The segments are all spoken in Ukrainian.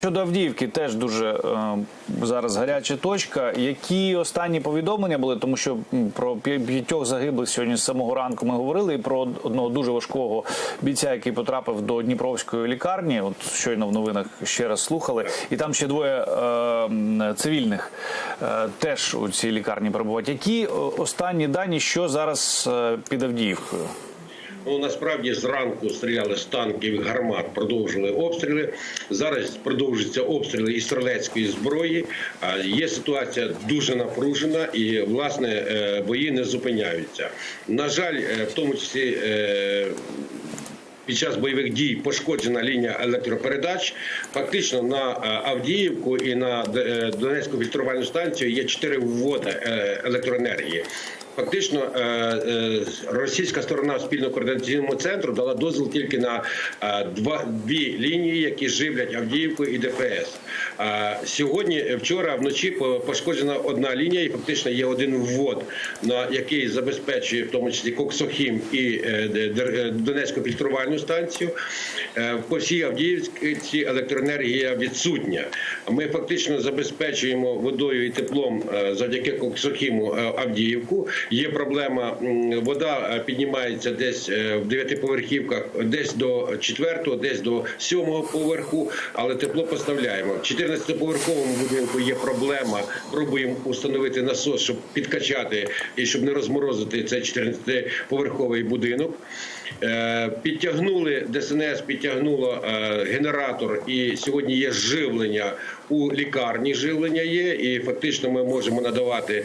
Щодо Авдіївки теж дуже е, зараз гаряча точка. Які останні повідомлення були, тому що про п'ятьох загиблих сьогодні з самого ранку ми говорили, і про одного дуже важкого бійця, який потрапив до Дніпровської лікарні. От щойно в новинах ще раз слухали, і там ще двоє е, цивільних е, теж у цій лікарні перебувають. Які е, останні дані, що зараз е, під Авдіївкою? Ну насправді зранку стріляли з танків і гармат, продовжили обстріли. Зараз продовжуються обстріли із стрілецької зброї. А Є ситуація дуже напружена, і власне е, бої не зупиняються. На жаль, е, в тому числі. е, Під час бойових дій пошкоджена лінія електропередач. Фактично на Авдіївку і на Донецьку фільтрувальну станцію є чотири вводи електроенергії. Фактично, е, е, російська сторона спільно-координаційному центру дала дозвіл тільки на е, два дві лінії, які живлять Авдіївку і ДФС. Е, Сьогодні, вчора, вночі по- пошкоджена одна лінія, і фактично є один ввод, на який забезпечує в тому числі Коксохім і Донецьку фільтрувальну станцію. По всій Авдіївці електроенергія відсутня. Ми фактично забезпечуємо водою і теплом завдяки Коксохіму Авдіївку. Є проблема, вода е, піднімається десь е, в дев'ятиповерхівках, десь до четвертого, десь до сьомого поверху, але тепло поставляємо. В 14-поверховому будинку є проблема. Пробуємо установити насос, щоб підкачати і щоб не розморозити цей 14-поверховий будинок. Е, Підтягнули ДСНС, підтягнуло генератор, і сьогодні є живлення у лікарні. Живлення є, і фактично ми можемо надавати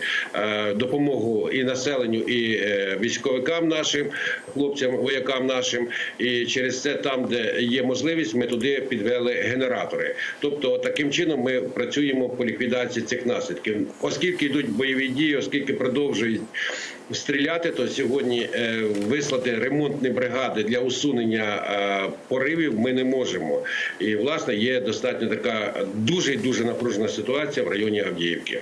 допомогу і населенню, і е, військовикам нашим, хлопцям, воякам нашим. І через це, там, де є можливість, ми туди підвели генератори. Тобто, таким чином ми працюємо по ліквідації цих наслідків, оскільки йдуть бойові дії, оскільки продовжують стріляти, то сьогодні е, вислати ремонтні бригади для усунення е, поривів ми не можемо. І власне є достатньо така дуже дуже напружена ситуація в районі Авдіївки.